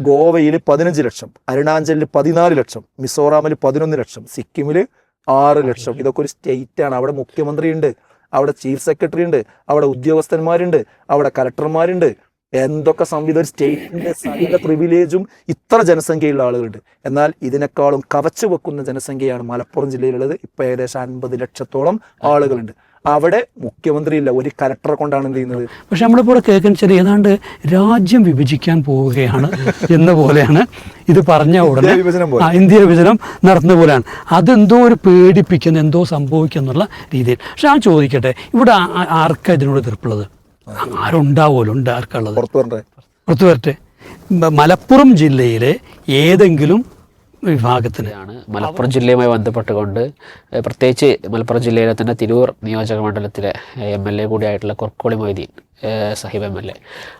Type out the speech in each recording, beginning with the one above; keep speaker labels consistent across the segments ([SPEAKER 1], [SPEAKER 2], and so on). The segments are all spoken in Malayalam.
[SPEAKER 1] ഗോവയിൽ പതിനഞ്ച് ലക്ഷം അരുണാചലിൽ പതിനാല് ലക്ഷം മിസോറാമിൽ പതിനൊന്ന് ലക്ഷം സിക്കിമിൽ ആറ് ലക്ഷം. ഇതൊക്കെ ഒരു സ്റ്റേറ്റ് ആണ്. അവിടെ മുഖ്യമന്ത്രി ഉണ്ട് അവിടെ ചീഫ് സെക്രട്ടറി ഉണ്ട് അവിടെ ഉദ്യോഗസ്ഥന്മാരുണ്ട് അവിടെ കലക്ടർമാരുണ്ട് എന്തൊക്കെ സംവിധാനം സ്റ്റേറ്റിന്റെ സകല പ്രിവിലേജും ഇത്ര ജനസംഖ്യയുള്ള ആളുകളുണ്ട്. എന്നാൽ ഇതിനേക്കാളും കവച്ചു വെക്കുന്ന ജനസംഖ്യയാണ് മലപ്പുറം ജില്ലയിലുള്ളത്. ഇപ്പൊ ഏകദേശം അൻപത് ലക്ഷത്തോളം ആളുകളുണ്ട്. അവിടെ മുഖ്യമന്ത്രി ഇല്ല ഒരു കലക്ടറെ കൊണ്ടാണ് എന്ത് ചെയ്യുന്നത്?
[SPEAKER 2] പക്ഷെ നമ്മളിപ്പോൾ കേൾക്കുന്ന ചെറിയ ഏതാണ്ട് രാജ്യം വിഭജിക്കാൻ പോവുകയാണ് എന്ന പോലെയാണ് ഇത് പറഞ്ഞ ഉടനെ.
[SPEAKER 1] ഇന്ത്യ വിഭജനം
[SPEAKER 2] നടത്തുന്ന പോലെയാണ്. അതെന്തോ ഒരു പേടിപ്പിക്കുന്ന എന്തോ സംഭവിക്കുക എന്നുള്ള രീതിയിൽ. പക്ഷെ ആ ചോദിക്കട്ടെ ഇവിടെ ആർക്കാ ഇതിനോട് എതിർപ്പുള്ളത്? ആരുണ്ടാവുമല്ലോ? ഉണ്ട് ആർക്കുള്ളത്
[SPEAKER 1] പുറത്തു
[SPEAKER 2] വരട്ടെ. മലപ്പുറം ജില്ലയിലെ ഏതെങ്കിലും വിഭാഗത്തിന്.
[SPEAKER 3] ആണ് മലപ്പുറം ജില്ലയുമായി ബന്ധപ്പെട്ടുകൊണ്ട് പ്രത്യേകിച്ച് മലപ്പുറം ജില്ലയിലെ തന്നെ തിരൂർ നിയോജക മണ്ഡലത്തിലെ എം എൽ എ കൂടിയായിട്ടുള്ള കൊർക്കോളി മൊയ്തീൻ. സാഹിബ്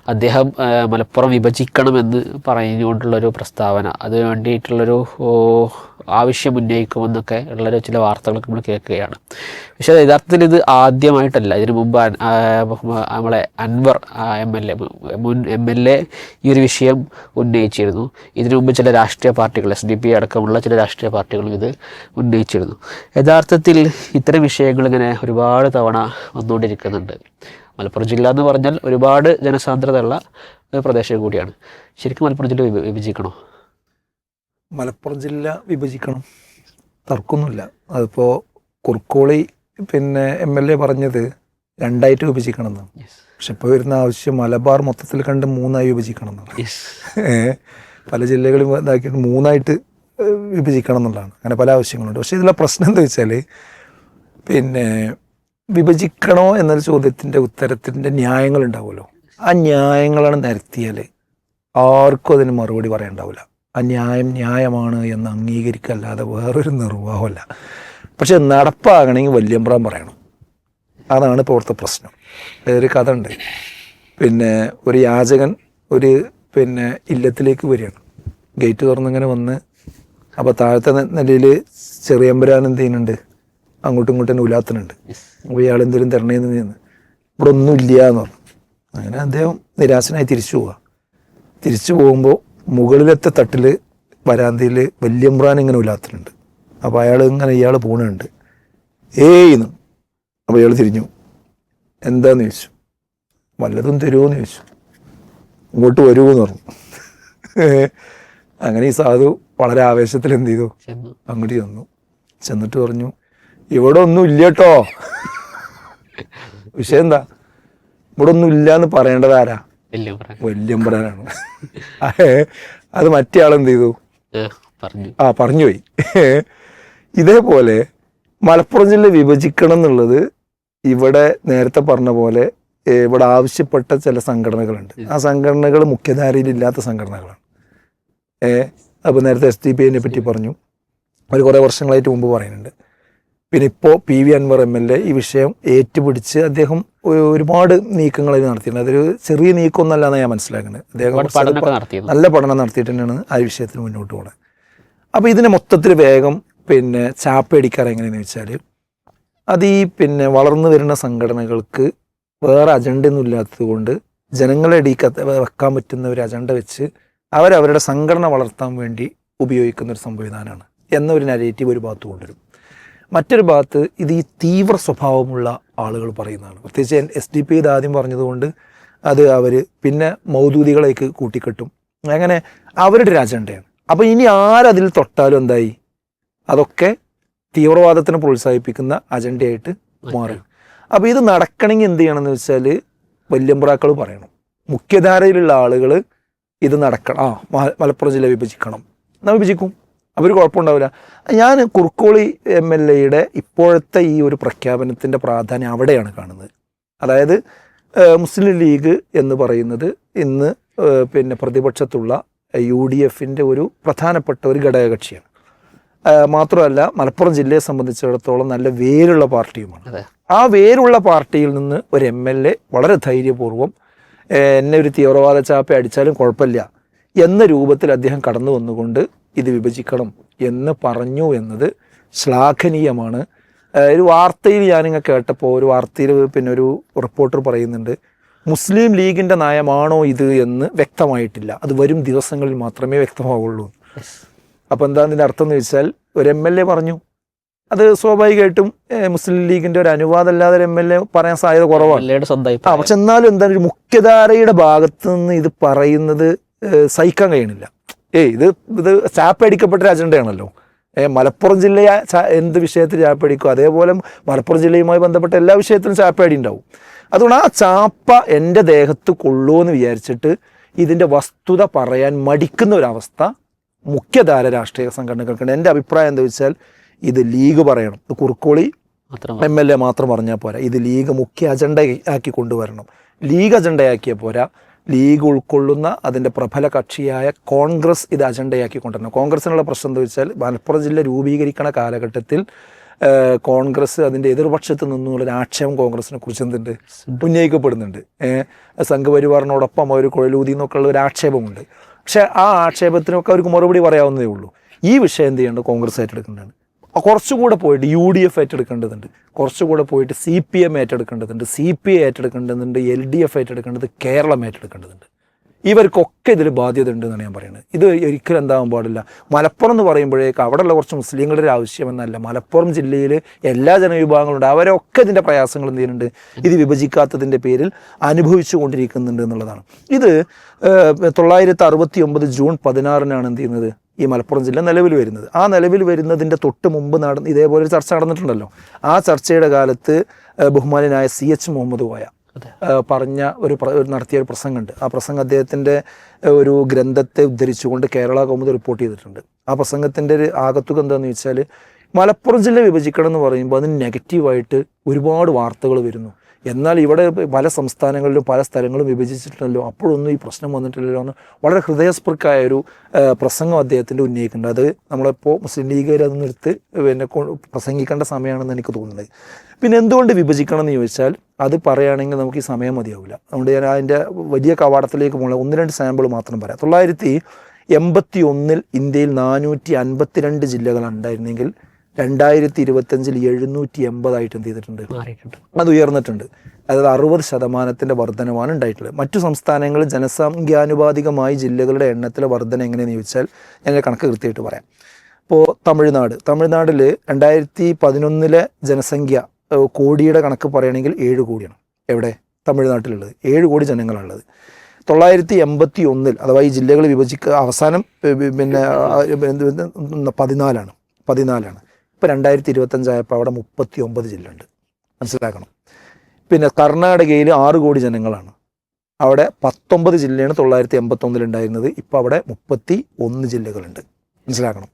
[SPEAKER 3] അദ്ദേഹം മലപ്പുറം വിഭജിക്കണമെന്ന് പറഞ്ഞുകൊണ്ടുള്ളൊരു പ്രസ്താവന. അത് വേണ്ടിയിട്ടുള്ളൊരു ആവശ്യം ഉന്നയിക്കുമെന്നൊക്കെ ഉള്ളൊരു ചില വാർത്തകളൊക്കെ നമ്മൾ കേൾക്കുകയാണ്. പക്ഷേ യഥാർത്ഥത്തിൽ ഇത് ആദ്യമായിട്ടല്ല. ഇതിനു മുമ്പ് നമ്മളെ അൻവർ എം എൽ എ മുൻ എം എൽ എ ഈ ഒരു വിഷയം ഉന്നയിച്ചിരുന്നു. ഇതിനു മുമ്പ് ചില രാഷ്ട്രീയ പാർട്ടികൾ എസ് ഡി പി അടക്കമുള്ള ചില രാഷ്ട്രീയ പാർട്ടികളും ഇത് ഉന്നയിച്ചിരുന്നു. യഥാർത്ഥത്തിൽ ഇത്തരം വിഷയങ്ങൾ ഇങ്ങനെ ഒരുപാട് തവണ വന്നുകൊണ്ടിരിക്കുന്നുണ്ട്. മലപ്പുറം ജില്ല എന്ന് പറഞ്ഞാൽ ഒരുപാട് ജനസാന്ദ്രതയുള്ള ഒരു പ്രദേശം കൂടിയാണ്. ശരിക്കും മലപ്പുറം ജില്ല വിഭ- വിഭജിക്കണോ?
[SPEAKER 1] മലപ്പുറം ജില്ല വിഭജിക്കണം. തർക്കമൊന്നുമില്ല. അതിപ്പോൾ കുർക്കോളി പിന്നെ എം എൽ എ പറഞ്ഞത് രണ്ടായിട്ട് വിഭജിക്കണം എന്നാണ് പക്ഷെ ഇപ്പോൾ വരുന്ന ആവശ്യം മലബാർ മൊത്തത്തിൽ കണ്ട് മൂന്നായി വിഭജിക്കണം എന്നാണ് പല ജില്ലകളും ഇതാക്കിയിട്ട് മൂന്നായിട്ട് വിഭജിക്കണം എന്നുള്ളതാണ്. അങ്ങനെ പല ആവശ്യങ്ങളുണ്ട്. പക്ഷേ ഇതിലെ പ്രശ്നം എന്താ വെച്ചാൽ പിന്നെ വിഭജിക്കണോ എന്നൊരു ചോദ്യത്തിന്റെ ഉത്തരത്തിന്റെ ന്യായങ്ങൾ ഉണ്ടാവുമല്ലോ ആ ന്യായങ്ങളാണ് നിരത്തിയാൽ ആർക്കും അതിന് മറുപടി പറയാനുണ്ടാവില്ല. ആ ന്യായം ന്യായമാണ് എന്ന് അംഗീകരിക്കല്ലാതെ വേറൊരു നിർവാഹമല്ല പക്ഷെ നടപ്പാകണമെങ്കിൽ വല്യമ്പ്രാൻ പറയണം. അതാണ് ഇപ്പോൾ ഇവിടുത്തെ പ്രശ്നം. ഒരു കഥ ഉണ്ട് പിന്നെ ഒരു യാചകൻ ഒരു പിന്നെ ഇല്ലത്തിലേക്ക് വരികയാണ്. ഗേറ്റ് തുറന്നിങ്ങനെ വന്ന് അപ്പോൾ താഴത്തെ നിലയിൽ ചെറിയമ്പരാൻ എന്ത് ചെയ്യുന്നുണ്ട്? അങ്ങോട്ടും ഇങ്ങോട്ടും ഉലാത്തുന്നുണ്ട്. അപ്പോൾ ഇയാൾ എന്തെങ്കിലും തരണേന്ന് നിന്ന്. ഇവിടെ ഒന്നും ഇല്ല എന്ന് പറഞ്ഞു. അങ്ങനെ അദ്ദേഹം നിരാശനായി തിരിച്ചു പോവുക തിരിച്ചു പോകുമ്പോൾ മുകളിലത്തെ തട്ടിൽ വരാന്തയിൽ വല്യമ്പ്രാൻ ഇങ്ങനെ ഉലാത്തുന്നുണ്ട്. അപ്പോൾ അയാൾ ഇങ്ങനെ ഇയാൾ പോണുണ്ട്. ഏയ്ന്ന് അപ്പോൾ ഇയാൾ തിരിഞ്ഞു. എന്താന്ന് ചോദിച്ചു. വല്ലതും തരുമോന്ന് ചോദിച്ചു. ഇങ്ങോട്ട് വരുമെന്ന് പറഞ്ഞു. അങ്ങനെ ഈ സാധു വളരെ ആവേശത്തിൽ എന്ത് ചെയ്തു? അങ്ങോട്ട് ചെന്നു. ചെന്നിട്ട് പറഞ്ഞു ഇവിടെ ഒന്നും ഇല്ല കേട്ടോ വിഷയം എന്താ? ഇവിടെ ഒന്നും ഇല്ല എന്ന് പറയേണ്ടത് ആരാ വല്യമ്പ്രാനാണ് അത് മറ്റേ ആളെന്ത് ചെയ്തു?
[SPEAKER 3] പറഞ്ഞു.
[SPEAKER 1] ആ പറഞ്ഞുപോയി ഇതേപോലെ മലപ്പുറം ജില്ല വിഭജിക്കണം എന്നുള്ളത് ഇവിടെ നേരത്തെ പറഞ്ഞ പോലെ ഇവിടെ ആവശ്യപ്പെട്ട ചില സംഘടനകളുണ്ട്. ആ സംഘടനകൾ മുഖ്യധാരയിൽ ഇല്ലാത്ത സംഘടനകളാണ്. ഏ അപ്പോൾ നേരത്തെ എസ് ടി പി ഐനെ പറ്റി പറഞ്ഞു. അവർ കുറേ വർഷങ്ങളായിട്ട് മുമ്പ് പറയുന്നുണ്ട്. പിന്നെ ഇപ്പോൾ P V Anwar M L A ഈ വിഷയം ഏറ്റുപിടിച്ച് അദ്ദേഹം ഒരുപാട് നീക്കങ്ങൾ നടത്തിയിട്ടുണ്ട്. അതൊരു ചെറിയ നീക്കമൊന്നല്ല എന്ന് ഞാൻ മനസ്സിലാക്കുന്നത്. അദ്ദേഹം നല്ല പഠനം നടത്തിയിട്ട് തന്നെയാണ് ആ വിഷയത്തിന് മുന്നോട്ട് പോകുന്നത് അപ്പോൾ ഇതിനെ മൊത്തത്തിൽ വേഗം പിന്നെ ചാപ്പയടിക്കാറ് എങ്ങനെയാണെന്ന് വെച്ചാൽ അത് ഈ പിന്നെ വളർന്നു വരുന്ന സംഘടനകൾക്ക് വേറെ അജണ്ട ഒന്നും ഇല്ലാത്തത് കൊണ്ട് ജനങ്ങളെ ഇടീക്കത്ത് വെക്കാൻ പറ്റുന്ന ഒരു അജണ്ട വെച്ച് അവരവരുടെ സംഘടന വളർത്താൻ വേണ്ടി ഉപയോഗിക്കുന്ന ഒരു സംവിധാനമാണ്. എന്നൊരു നരേറ്റീവ് ഒരു ഭാഗത്ത് കൊണ്ടുവരും. മറ്റൊരു ഭാഗത്ത് ഇത് ഈ തീവ്ര സ്വഭാവമുള്ള ആളുകൾ പറയുന്നതാണ്. പ്രത്യേകിച്ച് എസ് ഡി പി ഇത് ആദ്യം പറഞ്ഞതുകൊണ്ട് അത് അവർ പിന്നെ മൗദൂദികളേക്ക് കൂട്ടിക്കെട്ടും. അങ്ങനെ അവരുടെ രാജണ്ടയാണ്. അജണ്ടയാണ് അപ്പോൾ ഇനി ആരതിൽ തൊട്ടാലും എന്തായി? അതൊക്കെ തീവ്രവാദത്തിനെ പ്രോത്സാഹിപ്പിക്കുന്ന അജണ്ടയായിട്ട് മാറി. അപ്പോൾ ഇത് നടക്കണമെങ്കിൽ എന്ത് ചെയ്യണമെന്ന് വെച്ചാൽ വല്യമ്പ്രാക്കൾ പറയണം. മുഖ്യധാരയിലുള്ള ആളുകൾ ഇത് നടക്കണം. ആ മലപ്പുറം ജില്ല വിഭജിക്കണം. എന്നാൽ വിഭജിക്കും? അവർ കുഴപ്പമുണ്ടാവില്ല. ഞാൻ കുറുക്കോളി എം എൽ എയുടെ ഇപ്പോഴത്തെ ഈ ഒരു പ്രഖ്യാപനത്തിന്റെ പ്രാധാന്യം അവിടെയാണ് കാണുന്നത്. അതായത് മുസ്ലിം ലീഗ് എന്ന് പറയുന്നത് ഇന്ന് പിന്നെ പ്രതിപക്ഷത്തുള്ള യു ഡി എഫിന്റെ ഒരു പ്രധാനപ്പെട്ട ഒരു ഘടകകക്ഷിയാണ്. കക്ഷിയാണ് മാത്രമല്ല മലപ്പുറം ജില്ലയെ സംബന്ധിച്ചിടത്തോളം നല്ല വേരുള്ള പാർട്ടിയുമാണ്. ആ വേരുള്ള പാർട്ടിയിൽ നിന്ന് ഒരു എം എൽ എ വളരെ ധൈര്യപൂർവം എന്നെ ഒരു തീവ്രവാദ ചാപ്പ അടിച്ചാലും കുഴപ്പമില്ല എന്ന രൂപത്തിൽ അദ്ദേഹം കടന്നു വന്നുകൊണ്ട് ഇത് വിഭജിക്കണം എന്ന് പറഞ്ഞു എന്നത് ശ്ലാഘനീയമാണ്. ഒരു വാർത്തയിൽ ഞാനിങ്ങനെ കേട്ടപ്പോൾ ഒരു വാർത്തയിൽ പിന്നെ ഒരു റിപ്പോർട്ടർ പറയുന്നുണ്ട് മുസ്ലിം ലീഗിന്റെ നയമാണോ ഇത് എന്ന് വ്യക്തമായിട്ടില്ല. അത് വരും ദിവസങ്ങളിൽ മാത്രമേ വ്യക്തമാവുള്ളൂ. അപ്പോൾ എന്താ അതിന്റെ അർത്ഥം എന്ന് വെച്ചാൽ ഒരു എം എൽ എ പറഞ്ഞു. അത് സ്വാഭാവികമായിട്ടും മുസ്ലിം ലീഗിന്റെ ഒരു അനുവാദം അല്ലാതെ ഒരു എം എൽ എ പറയാൻ സാധ്യത കുറവാണ്. ആ പക്ഷെ എന്നാലും എന്താണ് ഒരു മുഖ്യധാരയുടെ ഭാഗത്ത് നിന്ന് ഇത് പറയുന്നത് സഹിക്കാൻ കഴിയണില്ല. ഏയ് ഇത് ഇത് ചാപ്പടിക്കപ്പെട്ട ഒരു അജണ്ടയാണല്ലോ. ഏ, മലപ്പുറം ജില്ലയെ എന്ത് വിഷയത്തിൽ ചാപ്പടിക്കും? അതേപോലെ മലപ്പുറം ജില്ലയുമായി ബന്ധപ്പെട്ട എല്ലാ വിഷയത്തിലും ചാപ്പടി ഉണ്ടാവും. അതുകൊണ്ട് ആ ചാപ്പ എന്റെ ദേഹത്ത് എന്ന് വിചാരിച്ചിട്ട് ഇതിന്റെ വസ്തുത പറയാൻ മടിക്കുന്ന ഒരവസ്ഥ മുഖ്യധാര രാഷ്ട്രീയ സംഘടനകൾക്കുണ്ട്. എന്റെ അഭിപ്രായം എന്താ വെച്ചാൽ ഇത് ലീഗ് പറയണം. ഇത് കുറുക്കോളി എം എൽ എ മാത്രം പറഞ്ഞാൽ പോരാ. ഇത് ലീഗ് മുഖ്യ അജണ്ട ആക്കി കൊണ്ടുവരണം. ലീഗ് അജണ്ടയാക്കിയ പോരാ. ലീഗ് ഉൾക്കൊള്ളുന്ന അതിന്റെ പ്രബല കക്ഷിയായ കോൺഗ്രസ് ഇത് അജണ്ടയാക്കി കൊണ്ടുവരണം കോൺഗ്രസിനുള്ള പ്രശ്നം എന്താ വെച്ചാൽ മലപ്പുറം ജില്ല രൂപീകരിക്കണ കാലഘട്ടത്തിൽ കോൺഗ്രസ് അതിന്റെ എതിർപക്ഷത്ത് നിന്നുള്ള ഒരു ആക്ഷേപം കോൺഗ്രസിനെ കുറിച്ച് എന്തുണ്ട് ഉന്നയിക്കപ്പെടുന്നുണ്ട് സംഘപരിവാറിനോടൊപ്പം അവർ കുഴലൂതി എന്നൊക്കെ ഉള്ള ഒരു ആക്ഷേപമുണ്ട്. പക്ഷേ ആ ആക്ഷേപത്തിനൊക്കെ അവർക്ക് മറുപടി പറയാവുന്നതേ ഉള്ളൂ. ഈ വിഷയം എന്ത് ചെയ്യേണ്ടത്? കോൺഗ്രസ് ഏറ്റെടുക്കേണ്ടതാണ്. കുറച്ചുകൂടെ പോയിട്ട് യു ഡി എഫ് ഏറ്റെടുക്കേണ്ടതുണ്ട്. കുറച്ചുകൂടെ പോയിട്ട് സി പി എം ഏറ്റെടുക്കേണ്ടതുണ്ട്. സി പി ഐ ഏറ്റെടുക്കേണ്ടതുണ്ട് എൽ ഡി എഫ് ഏറ്റെടുക്കേണ്ടത് കേരളം ഏറ്റെടുക്കേണ്ടതുണ്ട്. ഇവർക്കൊക്കെ ഇതിൽ ബാധ്യത ഉണ്ടെന്നാണ് ഞാൻ പറയുന്നത്. ഇത് ഒരിക്കലും എന്താകാൻ പാടില്ല. മലപ്പുറം എന്ന് പറയുമ്പോഴേക്ക് അവിടെയുള്ള കുറച്ച് മുസ്ലിങ്ങളുടെ ഒരു ആവശ്യമെന്നല്ല. മലപ്പുറം ജില്ലയിൽ എല്ലാ ജനവിഭാഗങ്ങളുണ്ട്. അവരൊക്കെ ഇതിന്റെ പ്രയാസങ്ങൾ എന്ത് ചെയ്യുന്നുണ്ട്? ഇത് വിഭജിക്കാത്തതിന്റെ പേരിൽ അനുഭവിച്ചു കൊണ്ടിരിക്കുന്നുണ്ട് എന്നുള്ളതാണ്. ഇത് തൊള്ളായിരത്തി അറുപത്തി ഒമ്പത് ജൂൺ പതിനാറിനാണ് എന്ത് ചെയ്യുന്നത്? ഈ മലപ്പുറം ജില്ല നിലവിൽ വരുന്നത്. ആ നിലവിൽ വരുന്നതിന്റെ തൊട്ട് മുമ്പ് നടന്ന് ഇതേപോലെ ഒരു ചർച്ച നടന്നിട്ടുണ്ടല്ലോ. ആ ചർച്ചയുടെ കാലത്ത് ബഹുമാനായ ബഹുമാനനായ സി എച്ച് മുഹമ്മദ് കോയ പറഞ്ഞ ഒരു നടത്തിയ ഒരു പ്രസംഗമുണ്ട്. ആ പ്രസംഗം അദ്ദേഹത്തിന്റെ ഒരു ഗ്രന്ഥത്തെ ഉദ്ധരിച്ചുകൊണ്ട് കേരള കൗമുദി റിപ്പോർട്ട് ചെയ്തിട്ടുണ്ട്. ആ പ്രസംഗത്തിന്റെ ഒരു ആകത്തുക എന്താണെന്ന് വെച്ചാൽ മലപ്പുറം ജില്ല വിഭജിക്കണം എന്ന് പറയുമ്പോൾ അതിന് നെഗറ്റീവായിട്ട് ഒരുപാട് വാർത്തകൾ വരുന്നു. എന്നാൽ ഇവിടെ പല സംസ്ഥാനങ്ങളിലും പല സ്ഥലങ്ങളും വിഭജിച്ചിട്ടുണ്ടല്ലോ. അപ്പോഴൊന്നും ഈ പ്രശ്നം വന്നിട്ടില്ലല്ലോ എന്ന് വളരെ ഹൃദയസ്പൃക്കായ ഒരു പ്രസംഗം അദ്ദേഹത്തിന്റെ ഉന്നയിക്കുന്നുണ്ട്. അത് നമ്മളിപ്പോൾ മുസ്ലിം ലീഗുകാർ അത് നിർത്ത് പിന്നെ പ്രസംഗിക്കേണ്ട സമയമാണെന്ന് എനിക്ക് തോന്നുന്നത്. പിന്നെ എന്തുകൊണ്ട് വിഭജിക്കണം എന്ന് ചോദിച്ചാൽ അത് പറയുകയാണെങ്കിൽ നമുക്ക് ഈ സമയം മതിയാവില്ല. അതുകൊണ്ട് ഞാൻ അതിന്റെ വലിയ കവാടത്തിലേക്ക് പോകുന്ന ഒന്ന് രണ്ട് സാമ്പിൾ മാത്രം പറയാം. തൊള്ളായിരത്തി എൺപത്തി ഒന്നിൽ ഇന്ത്യയിൽ നാനൂറ്റി അൻപത്തിരണ്ട് ജില്ലകളാണ് ഉണ്ടായിരുന്നെങ്കിൽ രണ്ടായിരത്തി ഇരുപത്തഞ്ചിൽ എഴുന്നൂറ്റി എൺപതായിട്ട് എന്ത് ചെയ്തിട്ടുണ്ട്? അത് ഉയർന്നിട്ടുണ്ട്. അതായത് അറുപത് ശതമാനത്തിന്റെ വർധനമാണ് ഉണ്ടായിട്ടുള്ളത്. മറ്റു സംസ്ഥാനങ്ങളിൽ ജനസംഖ്യാനുപാതികമായി ജില്ലകളുടെ എണ്ണത്തിലെ വർധന എങ്ങനെയെന്ന് ചോദിച്ചാൽ ഞാൻ കണക്ക് കൃത്യമായിട്ട് പറയാം. ഇപ്പോൾ തമിഴ്നാട്. തമിഴ്നാട്ടിൽ രണ്ടായിരത്തി പതിനൊന്നിലെ ജനസംഖ്യ കോടിയുടെ കണക്ക് പറയുകയാണെങ്കിൽ ഏഴ് കോടിയാണ്. എവിടെ? തമിഴ്നാട്ടിലുള്ളത്. ഏഴ് കോടി ജനങ്ങളാണുള്ളത്. തൊള്ളായിരത്തി എൺപത്തി ഒന്നിൽ അഥവാ ഈ ജില്ലകൾ വിഭജിക്കുക അവസാനം പിന്നെ പതിനാലാണ്. പതിനാലാണ്. ഇപ്പോൾ രണ്ടായിരത്തി ഇരുപത്തഞ്ചായപ്പോൾ അവിടെ മുപ്പത്തി ഒമ്പത് ജില്ലയുണ്ട്. മനസ്സിലാക്കണം. പിന്നെ കർണാടകയിൽ ആറ് കോടി ജനങ്ങളാണ്. അവിടെ പത്തൊമ്പത് ജില്ലയാണ് തൊള്ളായിരത്തി എൺപത്തൊന്നിൽ ഉണ്ടായിരുന്നത്. ഇപ്പോൾ അവിടെ മുപ്പത്തി ഒന്ന് ജില്ലകളുണ്ട്. മനസ്സിലാക്കണം.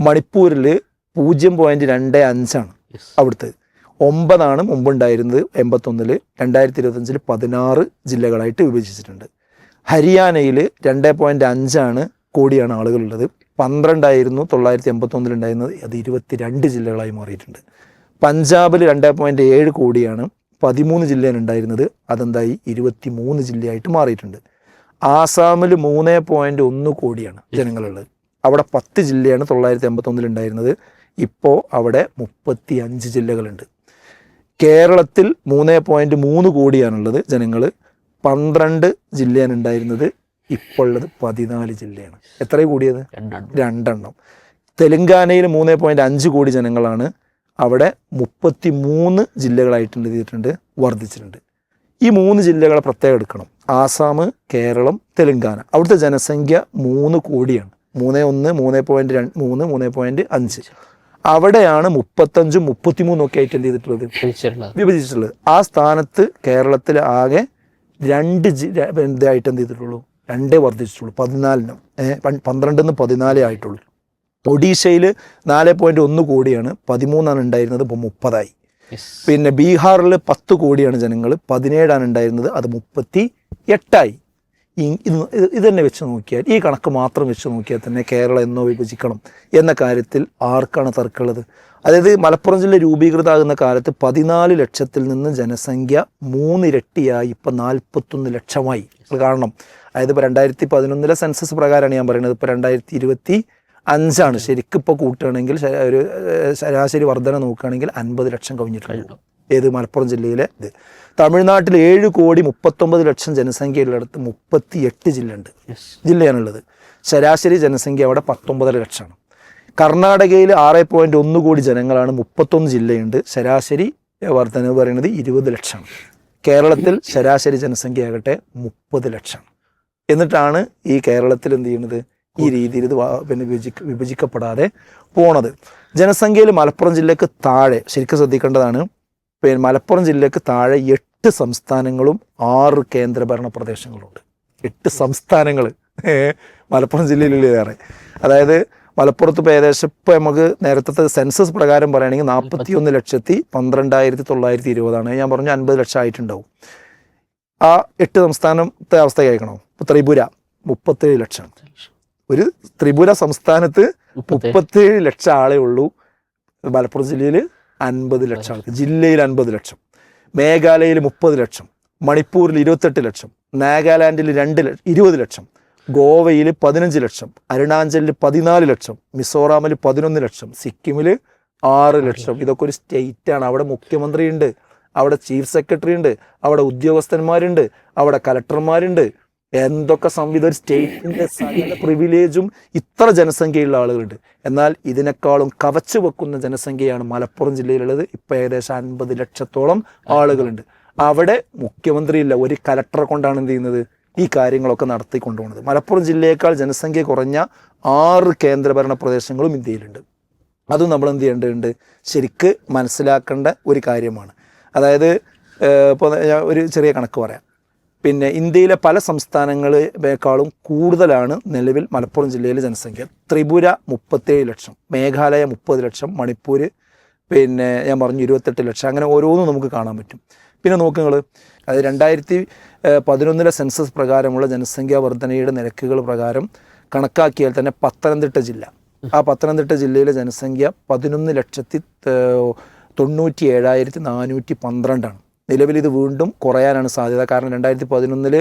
[SPEAKER 1] മണിപ്പൂരിൽ പൂജ്യം പോയിന്റ് രണ്ട് അഞ്ചാണ് അവിടുത്തെ. ഒമ്പതാണ് മുമ്പുണ്ടായിരുന്നത് എൺപത്തൊന്നിൽ രണ്ടായിരത്തി ഇരുപത്തഞ്ചിൽ പതിനാറ് ജില്ലകളായിട്ട് വിഭജിച്ചിട്ടുണ്ട്. ഹരിയാനയിൽ രണ്ട് പോയിന്റ് അഞ്ചാണ് കോടിയാണ് ആളുകളുള്ളത്. പന്ത്രണ്ടായിരുന്നു തൊള്ളായിരത്തി എൺപത്തൊന്നിൽ ഉണ്ടായിരുന്നത്. അത് ഇരുപത്തിരണ്ട് ജില്ലകളായി മാറിയിട്ടുണ്ട്. പഞ്ചാബിൽ രണ്ട് പോയിന്റ് ഏഴ് കോടിയാണ് പതിമൂന്ന് ജില്ലയാണ് ഉണ്ടായിരുന്നത്. അതെന്തായി? ഇരുപത്തി മൂന്ന് ജില്ലയായിട്ട് മാറിയിട്ടുണ്ട്. ആസാമിൽ മൂന്ന് പോയിന്റ് ഒന്ന് കോടിയാണ് ജനങ്ങളുള്ളത്. അവിടെ പത്ത് ജില്ലയാണ് തൊള്ളായിരത്തി എൺപത്തൊന്നിൽ ഉണ്ടായിരുന്നത്. ഇപ്പോൾ അവിടെ മുപ്പത്തി അഞ്ച് ജില്ലകളുണ്ട്. കേരളത്തിൽ മൂന്ന് പോയിന്റ് മൂന്ന് കോടിയാണുള്ളത് ജനങ്ങൾ പന്ത്രണ്ട് ജില്ലയാണ് ഉണ്ടായിരുന്നത്. ഇപ്പോൾ ഉള്ളത് പതിനാല് ജില്ലയാണ്. എത്ര കൂടിയത്?
[SPEAKER 3] രണ്ടെണ്ണം.
[SPEAKER 1] തെലങ്കാനയിൽ മൂന്ന് പോയിന്റ് അഞ്ച് കോടി ജനങ്ങളാണ് അവിടെ മുപ്പത്തി മൂന്ന് ജില്ലകളായിട്ട് ചെയ്തിട്ടുണ്ട് വർദ്ധിച്ചിട്ടുണ്ട്. ഈ മൂന്ന് ജില്ലകളെ പ്രത്യേകം എടുക്കണം. ആസാം കേരളം തെലങ്കാന. അവിടുത്തെ ജനസംഖ്യ മൂന്ന് കോടിയാണ്. മൂന്ന് ഒന്ന് മൂന്ന് പോയിന്റ് രണ്ട് മൂന്ന് മൂന്ന് പോയിന്റ് അഞ്ച്. അവിടെയാണ് മുപ്പത്തഞ്ചും മുപ്പത്തിമൂന്നും ഒക്കെ ആയിട്ട് എന്ത് ചെയ്തിട്ടുള്ളത്? വിഭജിച്ചിട്ടുള്ളത്. ആ സ്ഥാനത്ത് കേരളത്തിൽ ആകെ രണ്ട് ഇതായിട്ട് എന്ത് ചെയ്തിട്ടുള്ളൂ? രണ്ടേ വർദ്ധിച്ചിട്ടുള്ളൂ. പതിനാലിന്. പന്ത്രണ്ടിൽ നിന്ന് പതിനാലേ ആയിട്ടുള്ളൂ. ഒഡീഷയിൽ നാല് പോയിന്റ് ഒന്ന് കോടിയാണ്. പതിമൂന്നാണ് ഉണ്ടായിരുന്നത് ഇപ്പോൾ മുപ്പതായി. പിന്നെ ബീഹാറിൽ പത്ത് കോടിയാണ് ജനങ്ങൾ. പതിനേഴാണ് ഉണ്ടായിരുന്നത് അത് മുപ്പത്തി എട്ടായി. ഇത് തന്നെ വെച്ച് നോക്കിയാൽ ഈ കണക്ക് മാത്രം വെച്ച് നോക്കിയാൽ തന്നെ കേരളം എന്നോ വിഭജിക്കണം എന്ന കാര്യത്തിൽ ആർക്കാണ് തർക്കമുള്ളത്? അതായത് മലപ്പുറം ജില്ല രൂപീകൃതമാകുന്ന കാലത്ത് പതിനാല് ലക്ഷത്തിൽ നിന്ന് ജനസംഖ്യ മൂന്നിരട്ടിയായി ഇപ്പം നാൽപ്പത്തൊന്ന് ലക്ഷമായി. കാണണം. അതായത് ഇപ്പോൾ രണ്ടായിരത്തി പതിനൊന്നിലെ സെൻസസ് പ്രകാരമാണ് ഞാൻ പറയുന്നത്. ഇപ്പോൾ രണ്ടായിരത്തി ഇരുപത്തി അഞ്ചാണ് ശരിക്കും ഇപ്പോൾ കൂട്ടുകയാണെങ്കിൽ ഒരു ശരാശരി വർധന നോക്കുകയാണെങ്കിൽ അൻപത് ലക്ഷം കവിഞ്ഞിട്ടുണ്ട് ഏത് മലപ്പുറം ജില്ലയിലെ ഇത്. തമിഴ്നാട്ടിൽ ഏഴ് കോടി മുപ്പത്തൊമ്പത് ലക്ഷം ജനസംഖ്യയുള്ളിടത്ത് മുപ്പത്തി എട്ട് ജില്ല ഉണ്ട് ജില്ലയാണുള്ളത്. ശരാശരി ജനസംഖ്യ അവിടെ പത്തൊമ്പതര ലക്ഷമാണ്. കർണാടകയിൽ ആറ് പോയിന്റ് ഒന്ന് കോടി ജനങ്ങളാണ് മുപ്പത്തൊന്ന് ജില്ലയുണ്ട്. ശരാശരി വർധന പറയുന്നത് ഇരുപത് ലക്ഷമാണ്. കേരളത്തിൽ ശരാശരി ജനസംഖ്യ ആകട്ടെ മുപ്പത് ലക്ഷം. എന്നിട്ടാണ് ഈ കേരളത്തിൽ എന്ത് ചെയ്യുന്നത് ഈ രീതിയിൽ ഇത് പിന്നെ വിഭജിക്ക വിഭജിക്കപ്പെടാതെ പോണത്. ജനസംഖ്യയിൽ മലപ്പുറം ജില്ലക്ക് താഴെ ശരിക്കും ശ്രദ്ധിക്കേണ്ടതാണ് പിന്നെ മലപ്പുറം ജില്ലക്ക് താഴെ എട്ട് സംസ്ഥാനങ്ങളും ആറ് കേന്ദ്രഭരണ പ്രദേശങ്ങളുണ്ട്. എട്ട് സംസ്ഥാനങ്ങൾ മലപ്പുറം ജില്ലയിലുള്ളതേറെ അതായത് മലപ്പുറത്ത് ഇപ്പോൾ ഏകദേശം ഇപ്പോൾ നമുക്ക് നേരത്തെ സെൻസസ് പ്രകാരം പറയുകയാണെങ്കിൽ നാൽപ്പത്തി ഒന്ന് ലക്ഷത്തി പന്ത്രണ്ടായിരത്തി തൊള്ളായിരത്തി ഇരുപതാണ്. ഞാൻ പറഞ്ഞു അൻപത് ലക്ഷം ആയിട്ടുണ്ടാവും. ആ എട്ട് സംസ്ഥാനത്തെ അവസ്ഥ കേൾക്കണോ? ഇപ്പോൾ ത്രിപുര മുപ്പത്തേഴ് ലക്ഷം. ഒരു ത്രിപുര സംസ്ഥാനത്ത്
[SPEAKER 3] മുപ്പത്തി
[SPEAKER 1] മുപ്പത്തേഴ് ലക്ഷം ആളേ ഉള്ളൂ. മലപ്പുറം ജില്ലയിൽ അൻപത് ലക്ഷം ആൾക്ക്. ജില്ലയിൽ അൻപത് ലക്ഷം. മേഘാലയയിൽ മുപ്പത് ലക്ഷം. മണിപ്പൂരിൽ ഇരുപത്തെട്ട് ലക്ഷം. നാഗാലാൻഡിൽ രണ്ട് ലക്ഷം. ഇരുപത് ലക്ഷം. ഗോവയിൽ പതിനഞ്ച് ലക്ഷം അരുണാചലിൽ പതിനാല് ലക്ഷം മിസോറാമിൽ പതിനൊന്ന് ലക്ഷം സിക്കിമിൽ ആറ് ലക്ഷം. ഇതൊക്കെ ഒരു സ്റ്റേറ്റ് ആണ്. അവിടെ മുഖ്യമന്ത്രിയുണ്ട് അവിടെ ചീഫ് സെക്രട്ടറി ഉണ്ട് അവിടെ ഉദ്യോഗസ്ഥന്മാരുണ്ട് അവിടെ കലക്ടർമാരുണ്ട്. എന്തൊക്കെ സംവിധാന ഒരു പ്രിവിലേജും ഇത്ര ജനസംഖ്യയുള്ള ആളുകളുണ്ട്. എന്നാൽ ഇതിനേക്കാളും കവച്ചു വെക്കുന്ന ജനസംഖ്യയാണ് മലപ്പുറം ജില്ലയിലുള്ളത്. ഇപ്പൊ ഏകദേശം അൻപത് ലക്ഷത്തോളം ആളുകളുണ്ട്. അവിടെ മുഖ്യമന്ത്രി ഇല്ല ഒരു കലക്ടറെ കൊണ്ടാണ് എന്ത് ചെയ്യുന്നത്? ഈ കാര്യങ്ങളൊക്കെ നടത്തി കൊണ്ടുപോകുന്നത്. മലപ്പുറം ജില്ലയേക്കാൾ ജനസംഖ്യ കുറഞ്ഞ ആറ് കേന്ദ്രഭരണ പ്രദേശങ്ങളും ഇന്ത്യയിലുണ്ട്. അതും നമ്മൾ എന്ത് ചെയ്യേണ്ടതുണ്ട്? ശരിക്ക് മനസ്സിലാക്കേണ്ട ഒരു കാര്യമാണ്. അതായത് ഇപ്പോൾ ഒരു ചെറിയ കണക്ക് പറയാം. പിന്നെ ഇന്ത്യയിലെ പല സംസ്ഥാനങ്ങളേക്കാളും കൂടുതലാണ് നിലവിൽ മലപ്പുറം ജില്ലയിലെ ജനസംഖ്യ. ത്രിപുര മുപ്പത്തേഴ് ലക്ഷം മേഘാലയ മുപ്പത് ലക്ഷം മണിപ്പൂർ പിന്നെ ഞാൻ പറഞ്ഞു ഇരുപത്തെട്ട് ലക്ഷം. അങ്ങനെ ഓരോന്നും നമുക്ക് കാണാൻ പറ്റും. പിന്നെ നോക്ക് നിങ്ങൾ അത് രണ്ടായിരത്തി പതിനൊന്നിലെ സെൻസസ് പ്രകാരമുള്ള ജനസംഖ്യാ വർധനയുടെ നിരക്കുകൾ പ്രകാരം കണക്കാക്കിയാൽ തന്നെ പത്തനംതിട്ട ജില്ല. ആ പത്തനംതിട്ട ജില്ലയിലെ ജനസംഖ്യ പതിനൊന്ന് ലക്ഷത്തി തൊണ്ണൂറ്റി ഏഴായിരത്തി നാനൂറ്റി പന്ത്രണ്ടാണ്. നിലവിൽ ഇത് വീണ്ടും കുറയാനാണ് സാധ്യത. കാരണം രണ്ടായിരത്തി പതിനൊന്നിൽ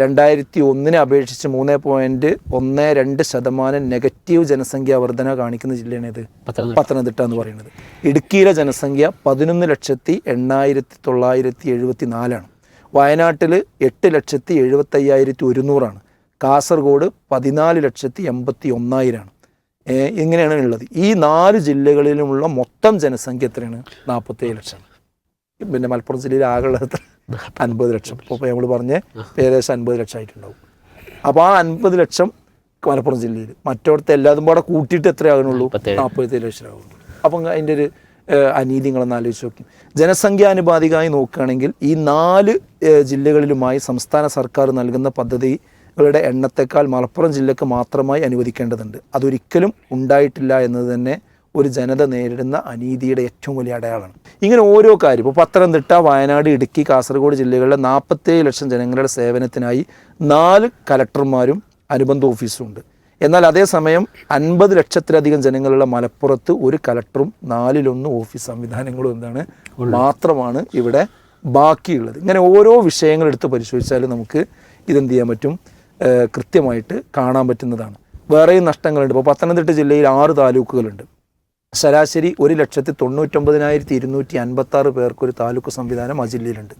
[SPEAKER 1] രണ്ടായിരത്തി ഒന്നിനെ അപേക്ഷിച്ച് മൂന്ന് പോയിന്റ് ഒന്ന് രണ്ട് ശതമാനം നെഗറ്റീവ് ജനസംഖ്യാ വർധന കാണിക്കുന്ന ജില്ലയാണ് ഇത്
[SPEAKER 3] പത്തനംതിട്ട.
[SPEAKER 1] എന്ന് പറയുന്നത്. ഇടുക്കിയിലെ ജനസംഖ്യ പതിനൊന്ന് ലക്ഷത്തി എണ്ണായിരത്തി തൊള്ളായിരത്തി എഴുപത്തി നാലാണ് വയനാട്ടിൽ എട്ട് ലക്ഷത്തി എഴുപത്തയ്യായിരത്തി ഒരുന്നൂറാണ്. കാസർഗോഡ് പതിനാല് ലക്ഷത്തി എൺപത്തി ഒന്നായിരമാണ് ഇങ്ങനെയാണ് ഉള്ളത്. ഈ നാല് ജില്ലകളിലുമുള്ള മൊത്തം ജനസംഖ്യ എത്രയാണ്? നാൽപ്പത്തേഴ് ലക്ഷം പിന്നെ മലപ്പുറം ജില്ലയിൽ ആകെ എത്ര? അൻപത് ലക്ഷം. ഇപ്പോൾ നമ്മൾ പറഞ്ഞ് ഏകദേശം അൻപത് ലക്ഷം ആയിട്ടുണ്ടാവും. അപ്പോൾ ആ അൻപത് ലക്ഷം മലപ്പുറം ജില്ലയിൽ മറ്റോടത്തെ എല്ലാതും കൂടെ കൂട്ടിയിട്ട് എത്രയാകണുള്ളൂ
[SPEAKER 3] നാൽപ്പത്തേഴ്.
[SPEAKER 1] ലക്ഷം ആകുന്നുള്ളൂ. അപ്പം അതിന്റെ ഒരു അനീതി നിങ്ങളൊന്ന് ആലോചിച്ച് നോക്കി. ജനസംഖ്യാനുപാതികമായി നോക്കുകയാണെങ്കിൽ ഈ നാല് ജില്ലകളിലുമായി സംസ്ഥാന സർക്കാർ നൽകുന്ന പദ്ധതികളുടെ എണ്ണത്തെക്കാൾ മലപ്പുറം ജില്ലക്ക് മാത്രമായി അനുവദിക്കേണ്ടതുണ്ട്. അതൊരിക്കലും ഉണ്ടായിട്ടില്ല എന്നത് തന്നെ ഒരു ജനത നേരിടുന്ന അനീതിയുടെ ഏറ്റവും വലിയ അടയാളമാണ് ഇങ്ങനെ ഓരോ കാര്യം. ഇപ്പോൾ പത്തനംതിട്ട വയനാട് ഇടുക്കി കാസർഗോഡ് ജില്ലകളിലെ നാൽപ്പത്തേഴ് ലക്ഷം ജനങ്ങളുടെ സേവനത്തിനായി നാല് കലക്ടർമാരും അനുബന്ധ ഓഫീസും ഉണ്ട് എന്നാൽ അതേസമയം അൻപത് ലക്ഷത്തിലധികം ജനങ്ങളുള്ള മലപ്പുറത്ത് ഒരു കലക്ടറും നാലിലൊന്ന് ഓഫീസ് സംവിധാനങ്ങളും എന്താണ് മാത്രമാണ് ഇവിടെ ബാക്കിയുള്ളത്. ഇങ്ങനെ ഓരോ വിഷയങ്ങൾ എടുത്ത് പരിശോധിച്ചാൽ നമുക്ക് ഇതെന്ത് ചെയ്യാൻ പറ്റും? കൃത്യമായിട്ട് കാണാൻ പറ്റുന്നതാണ്. വേറെയും നഷ്ടങ്ങളുണ്ട്. ഇപ്പോൾ പത്തനംതിട്ട ജില്ലയിൽ ആറ് താലൂക്കുകളുണ്ട്. ശരാശരി ഒരു ലക്ഷത്തി തൊണ്ണൂറ്റൊമ്പതിനായിരത്തി ഇരുന്നൂറ്റി അൻപത്തി ആറ് പേർക്ക് താലൂക്ക് സംവിധാനം ആ ജില്ലയിലുണ്ട്.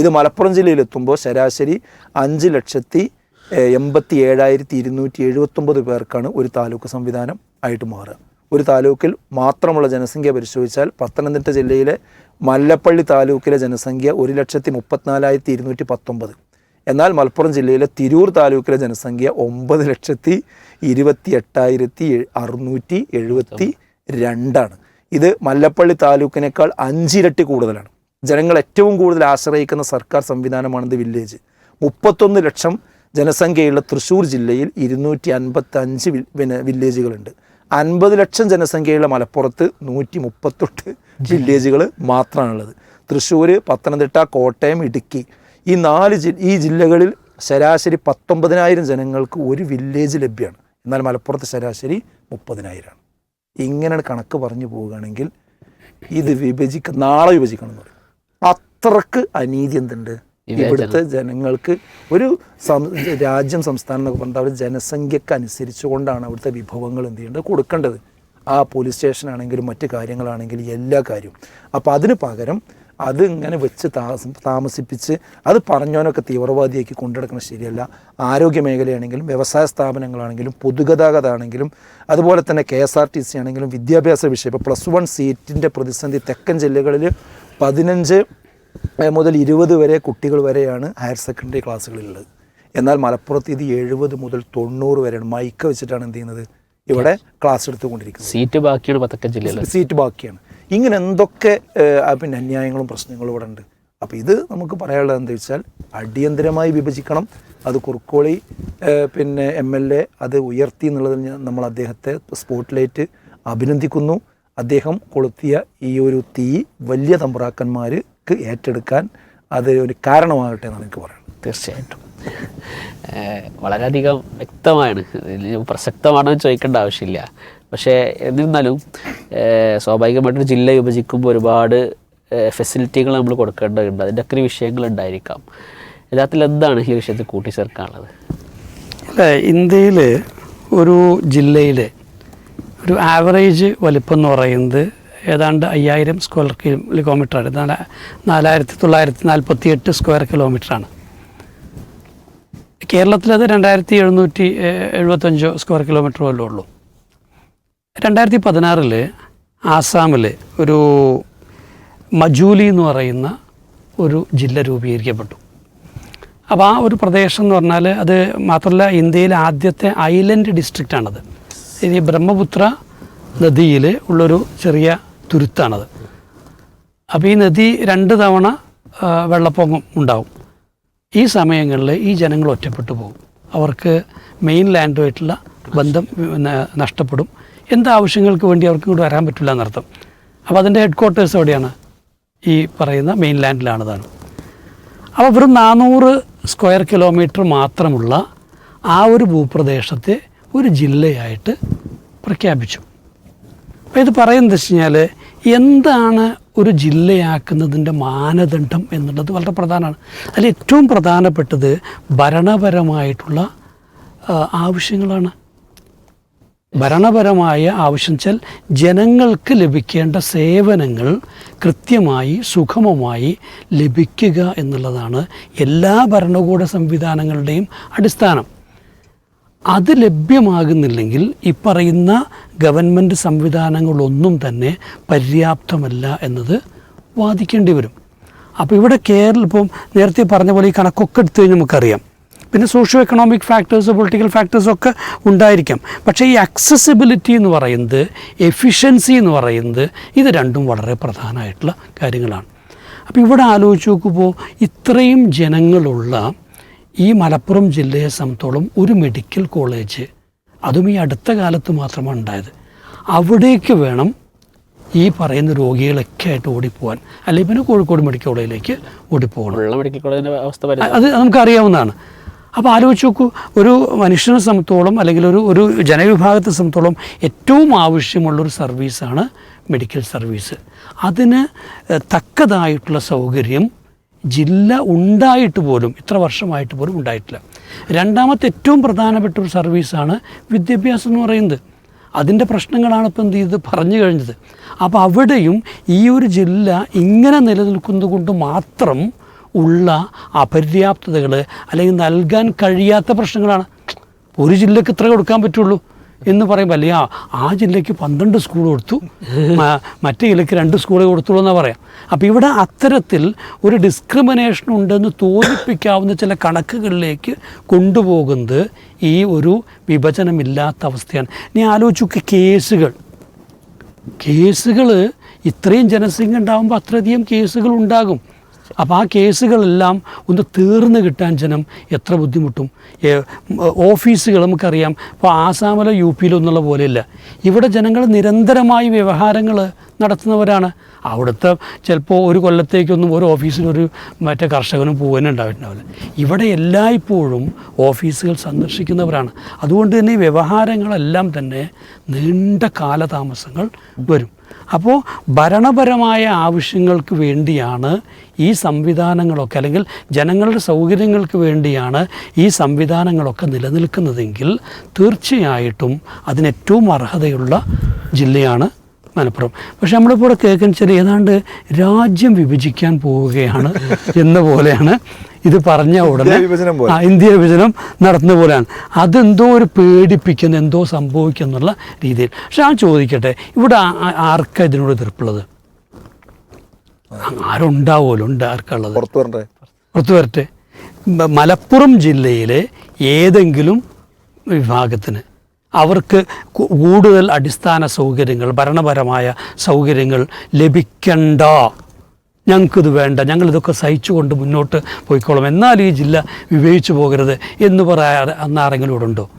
[SPEAKER 1] ഇത് മലപ്പുറം ജില്ലയിലെത്തുമ്പോൾ ശരാശരി അഞ്ച് ലക്ഷത്തി എൺപത്തി ഏഴായിരത്തി ഇരുന്നൂറ്റി എഴുപത്തൊമ്പത് പേർക്കാണ് ഒരു താലൂക്ക് സംവിധാനം ആയിട്ട് മാറുക. ഒരു താലൂക്കിൽ മാത്രമുള്ള ജനസംഖ്യ പരിശോധിച്ചാൽ പത്തനംതിട്ട ജില്ലയിലെ മല്ലപ്പള്ളി താലൂക്കിലെ ജനസംഖ്യ ഒരു ലക്ഷത്തി മുപ്പത്തിനാലായിരത്തി ഇരുന്നൂറ്റി പത്തൊമ്പത്. എന്നാൽ മലപ്പുറം ജില്ലയിലെ തിരൂർ താലൂക്കിലെ ജനസംഖ്യ ഒമ്പത് ലക്ഷത്തി ഇരുപത്തി എട്ടായിരത്തി അറുന്നൂറ്റി എഴുപത്തി രണ്ടാണ്. ഇത് മല്ലപ്പള്ളി താലൂക്കിനേക്കാൾ അഞ്ചിരട്ടി കൂടുതലാണ്. ജനങ്ങൾ ഏറ്റവും കൂടുതൽ ആശ്രയിക്കുന്ന സർക്കാർ സംവിധാനമാണിത് വില്ലേജ് മുപ്പത്തൊന്ന് ലക്ഷം ജനസംഖ്യയുള്ള തൃശ്ശൂർ ജില്ലയിൽ ഇരുന്നൂറ്റി അൻപത്തഞ്ച് പിന്നെ വില്ലേജുകളുണ്ട് അൻപത് ലക്ഷം ജനസംഖ്യയുള്ള മലപ്പുറത്ത് നൂറ്റി മുപ്പത്തെട്ട് വില്ലേജുകൾ മാത്രമാണുള്ളത് തൃശ്ശൂർ പത്തനംതിട്ട കോട്ടയം ഇടുക്കി. ഈ നാല് ജി ഈ ജില്ലകളിൽ ശരാശരി പത്തൊമ്പതിനായിരം ജനങ്ങൾക്ക് ഒരു വില്ലേജ് ലഭ്യമാണ്. എന്നാൽ മലപ്പുറത്ത് ശരാശരി മുപ്പതിനായിരമാണ് ഇങ്ങനെ കണക്ക് പറഞ്ഞു പോവുകയാണെങ്കിൽ ഇത് വിഭജിക്ക നാളെ വിഭജിക്കണം എന്ന് പറയും. അത്രയ്ക്ക് അനീതി എന്തുണ്ട്? ഇവിടുത്തെ ജനങ്ങൾക്ക് ഒരു രാജ്യം സംസ്ഥാനം എന്നൊക്കെ പറഞ്ഞാൽ അവർ ജനസംഖ്യക്ക് അനുസരിച്ചുകൊണ്ടാണ് അവിടുത്തെ വിഭവങ്ങൾ എന്ത് ചെയ്യേണ്ടത് കൊടുക്കേണ്ടത്. ആ പോലീസ് സ്റ്റേഷനാണെങ്കിലും മറ്റ് കാര്യങ്ങളാണെങ്കിലും എല്ലാ കാര്യവും. അപ്പോൾ അതിന് പകരം അത് ഇങ്ങനെ വെച്ച് താമസം താമസിപ്പിച്ച് അത് പറഞ്ഞവനൊക്കെ തീവ്രവാദിയാക്കി കൊണ്ടുനടക്കുന്നത് ശരിയല്ല. ആരോഗ്യ മേഖലയാണെങ്കിലും വ്യവസായ സ്ഥാപനങ്ങളാണെങ്കിലും പൊതുഗതാഗതമാണെങ്കിലും അതുപോലെ തന്നെ K S R T C ആണെങ്കിലും വിദ്യാഭ്യാസ വിഷയം. ഇപ്പോൾ പ്ലസ് വൺ സീറ്റിന്റെ പ്രതിസന്ധി തെക്കൻ ജില്ലകളിൽ പതിനഞ്ച് മുതൽ ഇരുപത് വരെ കുട്ടികൾ വരെയാണ് ഹയർ സെക്കൻഡറി ക്ലാസ്സുകളിലുള്ളത്. എന്നാൽ മലപ്പുറത്ത് ഇത് എഴുപത് മുതൽ തൊണ്ണൂറ് വരെയാണ്. മൈക്ക് വെച്ചിട്ടാണ് എന്ത് ചെയ്യുന്നത്? ഇവിടെ ക്ലാസ് എടുത്തുകൊണ്ടിരിക്കുന്നത്.
[SPEAKER 3] സീറ്റ് ബാക്കിയാണ്
[SPEAKER 1] സീറ്റ് ബാക്കിയാണ്. ഇങ്ങനെ എന്തൊക്കെ പിന്നെ അന്യായങ്ങളും പ്രശ്നങ്ങളും ഇവിടെ ഉണ്ട്. അപ്പോൾ ഇത് നമുക്ക് പറയാനുള്ളത് എന്താ വെച്ചാൽ അടിയന്തരമായി വിഭജിക്കണം. അത് കുറുക്കോളി പിന്നെ എം എൽ എ അത് ഉയർത്തി എന്നുള്ളതിൽ നമ്മൾ അദ്ദേഹത്തെ സ്പോട്ട്ലൈറ്റ് അഭിനന്ദിക്കുന്നു. അദ്ദേഹം കൊളുത്തിയ ഈ ഒരു തീ വലിയ തമ്പ്രാക്കന്മാർക്ക് ഏറ്റെടുക്കാൻ അത് ഒരു കാരണമാകട്ടെ എന്നാണ് എനിക്ക് പറയുന്നത്
[SPEAKER 3] തീർച്ചയായിട്ടും. വളരെയധികം വ്യക്തമാണ്. പ്രസക്തമാണെന്ന് ചോദിക്കേണ്ട ആവശ്യമില്ല. പക്ഷേ എന്നിരുന്നാലും സ്വാഭാവികമായിട്ടൊരു ജില്ല വിഭജിക്കുമ്പോൾ ഒരുപാട് ഫെസിലിറ്റികൾ നമ്മൾ കൊടുക്കേണ്ടതുണ്ട്. അതിന്റെ ഒക്കെ വിഷയങ്ങൾ ഉണ്ടായിരിക്കാം. യഥാർത്ഥത്തിൽ എന്താണ് ഈ വിഷയത്തിൽ കൂട്ടിച്ചേർക്കാനുള്ളത്?
[SPEAKER 2] അല്ല ഇന്ത്യയിൽ ഒരു ജില്ലയിൽ ഒരു ആവറേജ് വലിപ്പം എന്ന് പറയുന്നത് ഏതാണ്ട് അയ്യായിരം സ്ക്വയർ കിലോമീറ്ററാണ് നാല നാലായിരത്തി തൊള്ളായിരത്തി നാൽപ്പത്തി എട്ട് സ്ക്വയർ കിലോമീറ്ററാണ് കേരളത്തിലത് രണ്ടായിരത്തി എഴുന്നൂറ്റി എഴുപത്തഞ്ചോ സ്ക്വയർ കിലോമീറ്റർ വല്ലതും ഉള്ളൂ രണ്ടായിരത്തി പതിനാറിൽ ആസാമിൽ ഒരു മജൂലി എന്ന് പറയുന്ന ഒരു ജില്ല രൂപീകരിക്കപ്പെട്ടു. അപ്പോൾ ആ ഒരു പ്രദേശം എന്ന് പറഞ്ഞാൽ അത് മാത്രമല്ല ഇന്ത്യയിലെ ആദ്യത്തെ ഐലൻഡ് ഡിസ്ട്രിക്റ്റാണത്. ഈ ബ്രഹ്മപുത്ര നദിയിൽ ഉള്ളൊരു ചെറിയ തുരുത്താണത്. അപ്പോൾ ഈ നദി രണ്ട് തവണ വെള്ളപ്പൊക്കം ഉണ്ടാവും. ഈ സമയങ്ങളിൽ ഈ ജനങ്ങൾ ഒറ്റപ്പെട്ടു പോകും. അവർക്ക് മെയിൻ ലാൻഡുമായിട്ടുള്ള ബന്ധം നഷ്ടപ്പെടും. എന്ത് ആവശ്യങ്ങൾക്ക് വേണ്ടി അവർക്ക് ഇങ്ങോട്ട് വരാൻ പറ്റില്ല എന്നർത്ഥം. അപ്പോൾ അതിന്റെ ഹെഡ് ക്വാർട്ടേഴ്സ് എവിടെയാണ്? ഈ പറയുന്ന മെയിൻ ലാൻഡിലാണതാണ് അപ്പോൾ വെറും നാനൂറ് സ്ക്വയർ കിലോമീറ്റർ മാത്രമുള്ള ആ ഒരു ഭൂപ്രദേശത്തെ ഒരു ജില്ലയായിട്ട് പ്രഖ്യാപിച്ചു. അപ്പോൾ ഇത് പറയുന്നത് വെച്ച് കഴിഞ്ഞാൽ എന്താണ് ഒരു ജില്ലയാക്കുന്നതിന്റെ മാനദണ്ഡം എന്നുള്ളത് വളരെ പ്രധാനമാണ്. അതിൽ ഏറ്റവും പ്രധാനപ്പെട്ടത് ഭരണപരമായിട്ടുള്ള ആവശ്യങ്ങളാണ്. ഭരണപരമായ ആവശ്യം വെച്ചാൽ ജനങ്ങൾക്ക് ലഭിക്കേണ്ട സേവനങ്ങൾ കൃത്യമായി സുഗമമായി ലഭിക്കുക എന്നുള്ളതാണ് എല്ലാ ഭരണകൂട സംവിധാനങ്ങളുടെയും അടിസ്ഥാനം. അത് ലഭ്യമാകുന്നില്ലെങ്കിൽ ഈ പറയുന്ന ഗവൺമെന്റ് സംവിധാനങ്ങളൊന്നും തന്നെ പര്യാപ്തമല്ല എന്നത് വാദിക്കേണ്ടി വരും. അപ്പോൾ ഇവിടെ കേരളം ഇപ്പം നേരത്തെ പറഞ്ഞ പോലെ ഈ കണക്കൊക്കെ എടുത്തു കഴിഞ്ഞാൽ നമുക്കറിയാം. പിന്നെ socio economic factors political factors ഒക്കെ ഉണ്ടായിരിക്കാം. പക്ഷേ ഈ അക്സസിബിലിറ്റി എന്ന് പറയുന്നത് എഫിഷ്യൻസി എന്ന് പറയുന്നത് ഇത് രണ്ടും വളരെ പ്രധാനമായിട്ടുള്ള കാര്യങ്ങളാണ്. അപ്പോൾ ഇവിടെ ആലോചിച്ച് നോക്കുമ്പോൾ ഇത്രയും ജനങ്ങളുള്ള ഈ മലപ്പുറം ജില്ലയെ സംബന്ധിച്ചോളം ഒരു മെഡിക്കൽ കോളേജ് അതും ഈ അടുത്ത കാലത്ത് മാത്രമാണ് ഉണ്ടായത്. അവിടേക്ക് വേണം ഈ പറയുന്ന രോഗികളൊക്കെ ആയിട്ട് ഓടിപ്പോവാൻ. അല്ലെങ്കിൽ പിന്നെ കോഴിക്കോട് മെഡിക്കൽ കോളേജിലേക്ക് ഓടിപ്പോകണം. അത് നമുക്കറിയാവുന്നതാണ്. അപ്പോൾ ആലോചിച്ച് നോക്കൂ ഒരു മനുഷ്യനെ സംബന്ധിച്ചോളം അല്ലെങ്കിൽ ഒരു ഒരു ജനവിഭാഗത്തെ സംബന്ധിച്ചോളം ഏറ്റവും ആവശ്യമുള്ളൊരു സർവീസാണ് മെഡിക്കൽ സർവീസ്. അതിന് തക്കതായിട്ടുള്ള സൗകര്യം ജില്ല ഉണ്ടായിട്ട് പോലും ഇത്ര വർഷമായിട്ട് പോലും ഉണ്ടായിട്ടില്ല. രണ്ടാമത്തെ ഏറ്റവും പ്രധാനപ്പെട്ട ഒരു സർവീസാണ് വിദ്യാഭ്യാസം എന്ന് പറയുന്നത്. അതിന്റെ പ്രശ്നങ്ങളാണ് ഇപ്പം എന്ത് ചെയ്ത് പറഞ്ഞു കഴിഞ്ഞത്. അപ്പോൾ അവിടെയും ഈ ഒരു ജില്ല ഇങ്ങനെ നിലനിൽക്കുന്നത് കൊണ്ട് മാത്രം ഉള്ള അപര്യാപ്തതകൾ അല്ലെങ്കിൽ നൽകാൻ കഴിയാത്ത പ്രശ്നങ്ങളാണ്. ഒരു ജില്ലക്ക് ഇത്ര കൊടുക്കാൻ പറ്റുള്ളൂ എന്ന് പറയുമ്പോൾ അല്ലെങ്കിൽ ആ ജില്ലയ്ക്ക് പന്ത്രണ്ട് സ്കൂൾ കൊടുത്തു. മറ്റേ ജില്ലയ്ക്ക് രണ്ട് സ്കൂളേ കൊടുത്തുള്ളൂ എന്നാണ് പറയാം. അപ്പോൾ ഇവിടെ അത്തരത്തിൽ ഒരു ഡിസ്ക്രിമിനേഷൻ ഉണ്ടെന്ന് തോന്നിപ്പിക്കാവുന്ന ചില കണക്കുകളിലേക്ക് കൊണ്ടുപോകുന്നത് ഈ ഒരു വിഭജനമില്ലാത്ത അവസ്ഥയാണ്. നീ ആലോചിച്ച് കേസുകൾ. കേസുകൾ ഇത്രയും ജനസംഖ്യ ഉണ്ടാകുമ്പോൾ അത്രയധികം കേസുകൾ ഉണ്ടാകും. അപ്പോൾ ആ കേസുകളെല്ലാം ഒന്ന് തീർന്നു കിട്ടാൻ ജനം എത്ര ബുദ്ധിമുട്ടും. ഓഫീസുകൾ നമുക്കറിയാം. ഇപ്പോൾ ആസാമിലോ യു പിയിലോ എന്നുള്ള പോലെയല്ല. ഇവിടെ ജനങ്ങൾ നിരന്തരമായി വ്യവഹാരങ്ങൾ നടത്തുന്നവരാണ്. അവിടുത്തെ ചിലപ്പോൾ ഒരു കൊല്ലത്തേക്കൊന്നും ഒരു ഓഫീസിലൊരു മറ്റേ കർഷകനും പോകാനും ഉണ്ടായിട്ടുണ്ടാവില്ല ഇവിടെ എല്ലായ്പ്പോഴും ഓഫീസുകൾ സന്ദർശിക്കുന്നവരാണ്. അതുകൊണ്ട് തന്നെ ഈ വ്യവഹാരങ്ങളെല്ലാം തന്നെ നീണ്ട കാലതാമസങ്ങൾ വരും. അപ്പോൾ ഭരണപരമായ ആവശ്യങ്ങൾക്ക് വേണ്ടിയാണ് ഈ സംവിധാനങ്ങളൊക്കെ അല്ലെങ്കിൽ ജനങ്ങളുടെ സൗകര്യങ്ങൾക്ക് വേണ്ടിയാണ് ഈ സംവിധാനങ്ങളൊക്കെ നിലനിൽക്കുന്നതെങ്കിൽ തീർച്ചയായിട്ടും അതിനേറ്റവും അർഹതയുള്ള ജില്ലയാണ് മലപ്പുറം. പക്ഷെ നമ്മളിപ്പോൾ കേൾക്കുന്ന ചില ഏതാണ്ട് രാജ്യം വിഭജിക്കാൻ പോവുകയാണ് എന്ന പോലെയാണ് ഇത് പറഞ്ഞ ഉടനെ
[SPEAKER 1] ഇന്ത്യ വിഭജനം
[SPEAKER 2] നടത്തുന്ന പോലെയാണ്. അതെന്തോ ഒരു പേടിപ്പിക്കുന്ന എന്തോ സംഭവിക്കുന്ന എന്നുള്ള രീതിയിൽ. പക്ഷെ ആ ചോദിക്കട്ടെ ഇവിടെ ആർക്കാ ഇതിനോട് എതിർപ്പുള്ളത്? ആരുണ്ടാവുമല്ലോ? ഉണ്ട് ആർക്കുള്ളത്
[SPEAKER 1] പുറത്തു
[SPEAKER 2] വരട്ടെ. മലപ്പുറം ജില്ലയിലെ ഏതെങ്കിലും വിഭാഗത്തിന് അവർക്ക് കൂടുതൽ അടിസ്ഥാന സൗകര്യങ്ങൾ ഭരണപരമായ സൗകര്യങ്ങൾ ലഭിക്കണ്ട? ഞങ്ങൾക്കിത് വേണ്ട ഞങ്ങളിതൊക്കെ സഹിച്ചുകൊണ്ട് മുന്നോട്ട് പോയിക്കോളും. എന്നാൽ ഈ ജില്ല വിവേചിച്ചു പോകരുത് എന്ന് പറയാ അന്നാരെങ്കിലും ഇവിടെ ഉണ്ടോ?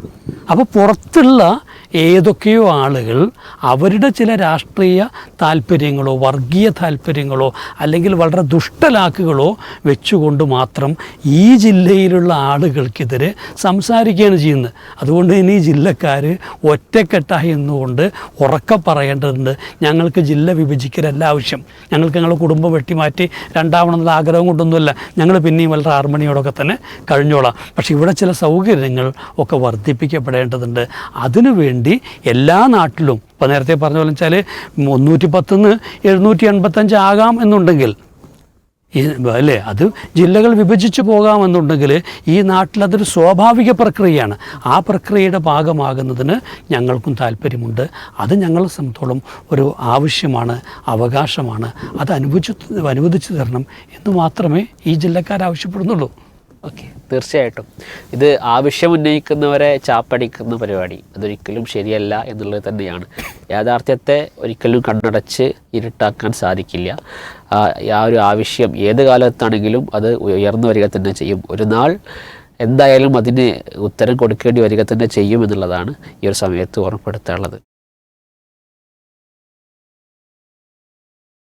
[SPEAKER 2] അപ്പോൾ പുറത്തുള്ള ഏതൊക്കെയോ ആളുകൾ അവരുടെ ചില രാഷ്ട്രീയ താല്പര്യങ്ങളോ വർഗീയ താല്പര്യങ്ങളോ അല്ലെങ്കിൽ വളരെ ദുഷ്ടലാക്കുകളോ വെച്ചുകൊണ്ട് മാത്രം ഈ ജില്ലയിലുള്ള ആളുകൾക്കെതിരെ സംസാരിക്കുകയാണ് ചെയ്യുന്നത്. അതുകൊണ്ട് തന്നെ ഈ ജില്ലക്കാർ ഒറ്റക്കെട്ടായി എന്നുകൊണ്ട് ഉറക്കെ പറയേണ്ടതുണ്ട്. ഞങ്ങൾക്ക് ജില്ല വിഭജിക്കലല്ല ആവശ്യം. ഞങ്ങൾക്ക് ഞങ്ങളുടെ കുടുംബം വെട്ടിമാറ്റി രണ്ടാവണമെന്നുള്ള ആഗ്രഹം കൊണ്ടൊന്നുമല്ല. ഞങ്ങൾ പിന്നെയും വളരെ ആർമണിയോടൊക്കെ തന്നെ കഴിഞ്ഞോളാം. പക്ഷേ ഇവിടെ ചില സൗകര്യങ്ങൾ ഒക്കെ വർദ്ധിപ്പിക്കപ്പെടേണ്ടതുണ്ട്. അതിനുവേണ്ടി എല്ലാ നാട്ടിലും ഇപ്പോൾ നേരത്തെ പറഞ്ഞ പോലെ വെച്ചാൽ മുന്നൂറ്റി പത്തുനിന്ന് എഴുന്നൂറ്റി എൺപത്തഞ്ച് ആകാം എന്നുണ്ടെങ്കിൽ അല്ലേ അത് ജില്ലകൾ വിഭജിച്ച് പോകാമെന്നുണ്ടെങ്കിൽ ഈ നാട്ടിൽ അതൊരു സ്വാഭാവിക പ്രക്രിയയാണ്. ആ പ്രക്രിയയുടെ ഭാഗമാകുന്നതിന് ഞങ്ങൾക്കും താല്പര്യമുണ്ട്. അത് ഞങ്ങളെ സംബന്ധിച്ചോളം ഒരു ആവശ്യമാണ് അവകാശമാണ്. അത് അനുവദിച്ചു അനുവദിച്ചു തരണം എന്ന് മാത്രമേ ഈ ജില്ലക്കാർ ആവശ്യപ്പെടുന്നുള്ളൂ.
[SPEAKER 3] ഓക്കെ. തീർച്ചയായിട്ടും. ഇത് ആവശ്യം ഉന്നയിക്കുന്നവരെ ചാപ്പടിക്കുന്ന പരിപാടി. അതൊരിക്കലും ശരിയല്ല എന്നുള്ളത് തന്നെയാണ്. യാഥാർത്ഥ്യത്തെ ഒരിക്കലും കണ്ണടച്ച് ഇരുട്ടാക്കാൻ സാധിക്കില്ല. ആ ഒരു ആവശ്യം ഏത് കാലത്താണെങ്കിലും അത് ഉയർന്നു വരിക തന്നെ ചെയ്യും. ഒരു നാൾ എന്തായാലും അതിന് ഉത്തരം കൊടുക്കേണ്ടി വരിക തന്നെ ചെയ്യും എന്നുള്ളതാണ് ഈ ഒരു സമയത്ത് ഓർമ്മപ്പെടുത്താനുള്ളത്.